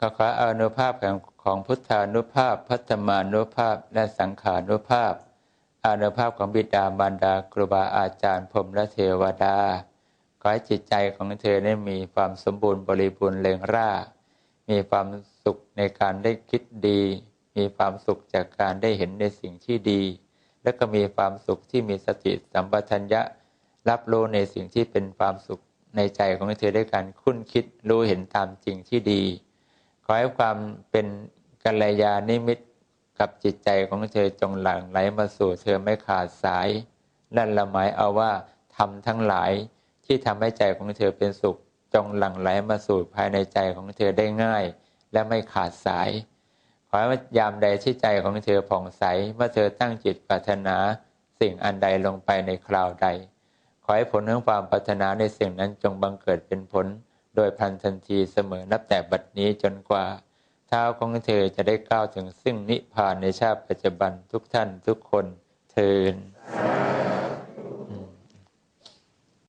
ก็ขออานุภาพของของพุทธานุภาพ พัฒมานุภาพ และสังขานุภาพ อานุภาพของบิดามารดาครูบาอาจารย์พรมและเทวดา ขอให้จิตใจของเธอได้มีความสมบูรณ์บริบูรณ์เริงร่า มีความสุขในการได้คิดดี มีความสุขจากการได้เห็นในสิ่งที่ดี และก็มีความสุขที่มีสติสัมปชัญญะ รับรู้ในสิ่งที่เป็นความสุขในใจของเธอด้วยการคุ้นคิดรู้เห็นตามจริงที่ดี อให้ความเป็นกัลยาณิมิตกับจิตใจของเธอจงหลั่งไหลมาสู่เธอไม่ขาดสาย นั่นละหมายเอาว่าทำทั้งหลายที่ทำให้ใจของเธอเป็นสุข จงหลั่งไหลมาสู่ภายในใจของเธอได้ง่าย และไม่ขาดสาย ขอให้ยามใดที่ใจของเธอผ่องใสเมื่อเธอตั้งจิตปรารถนาสิ่งอันใดลงไปในคราวใด ขอให้ผลของความปรารถนาในสิ่งนั้นจงบังเกิดเป็นผล โดยพันทันทีเสมอนับแต่บัดนี้จนกว่า เท้าของเธอจะได้ก้าวถึงซึ่งนิพพานในชาติปัจจุบันทุกท่านทุกคนเทิน